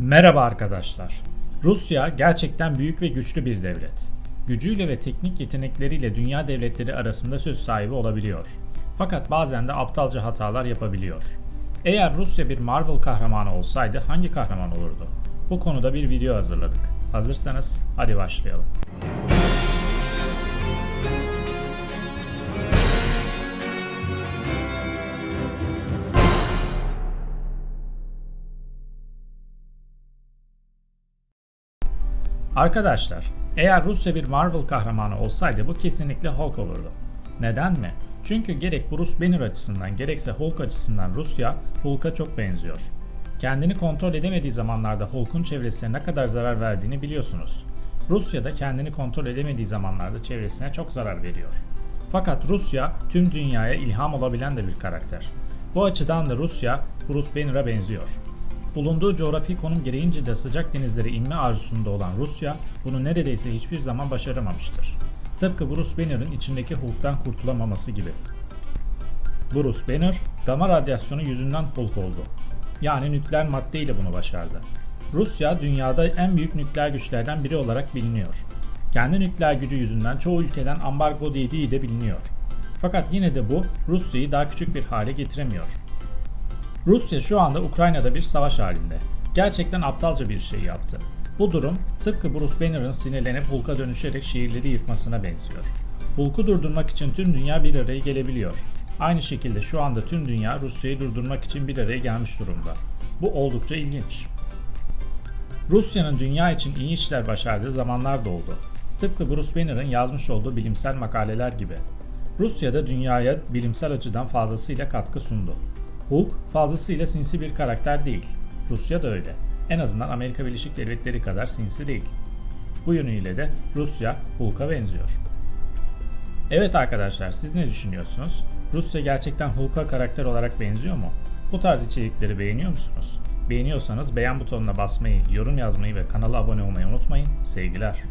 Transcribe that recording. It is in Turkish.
Merhaba arkadaşlar. Rusya gerçekten büyük ve güçlü bir devlet. Gücüyle ve teknik yetenekleriyle dünya devletleri arasında söz sahibi olabiliyor. Fakat bazen de aptalca hatalar yapabiliyor. Eğer Rusya bir Marvel kahramanı olsaydı hangi kahraman olurdu? Bu konuda bir video hazırladık. Hazırsanız hadi başlayalım. Arkadaşlar, eğer Rusya bir Marvel kahramanı olsaydı bu kesinlikle Hulk olurdu. Neden mi? Çünkü gerek Bruce Banner açısından gerekse Hulk açısından Rusya Hulk'a çok benziyor. Kendini kontrol edemediği zamanlarda Hulk'un çevresine ne kadar zarar verdiğini biliyorsunuz. Rusya da kendini kontrol edemediği zamanlarda çevresine çok zarar veriyor. Fakat Rusya tüm dünyaya ilham olabilen de bir karakter. Bu açıdan da Rusya Bruce Banner'a benziyor. Bulunduğu coğrafi konum gereğince de sıcak denizlere inme arzusunda olan Rusya bunu neredeyse hiçbir zaman başaramamıştır. Tıpkı Bruce Banner'ın içindeki Hulk'tan kurtulamaması gibi. Bruce Banner, gamma radyasyonu yüzünden Hulk oldu. Yani nükleer madde ile bunu başardı. Rusya dünyada en büyük nükleer güçlerden biri olarak biliniyor. Kendi nükleer gücü yüzünden çoğu ülkeden ambargo yediği de biliniyor. Fakat yine de bu Rusya'yı daha küçük bir hale getiremiyor. Rusya şu anda Ukrayna'da bir savaş halinde. Gerçekten aptalca bir şey yaptı. Bu durum tıpkı Bruce Banner'ın sinirlenip Hulk'a dönüşerek şehirleri yıkmasına benziyor. Hulk'u durdurmak için tüm dünya bir araya gelebiliyor. Aynı şekilde şu anda tüm dünya Rusya'yı durdurmak için bir araya gelmiş durumda. Bu oldukça ilginç. Rusya'nın dünya için iyi işler başardığı zamanlar da oldu. Tıpkı Bruce Banner'ın yazmış olduğu bilimsel makaleler gibi. Rusya da dünyaya bilimsel açıdan fazlasıyla katkı sundu. Hulk fazlasıyla sinsi bir karakter değil. Rusya da öyle. En azından Amerika Birleşik Devletleri kadar sinsi değil. Bu yönüyle de Rusya Hulk'a benziyor. Evet arkadaşlar siz ne düşünüyorsunuz? Rusya gerçekten Hulk'a karakter olarak benziyor mu? Bu tarz içerikleri beğeniyor musunuz? Beğeniyorsanız beğen butonuna basmayı, yorum yazmayı ve kanala abone olmayı unutmayın. Sevgiler.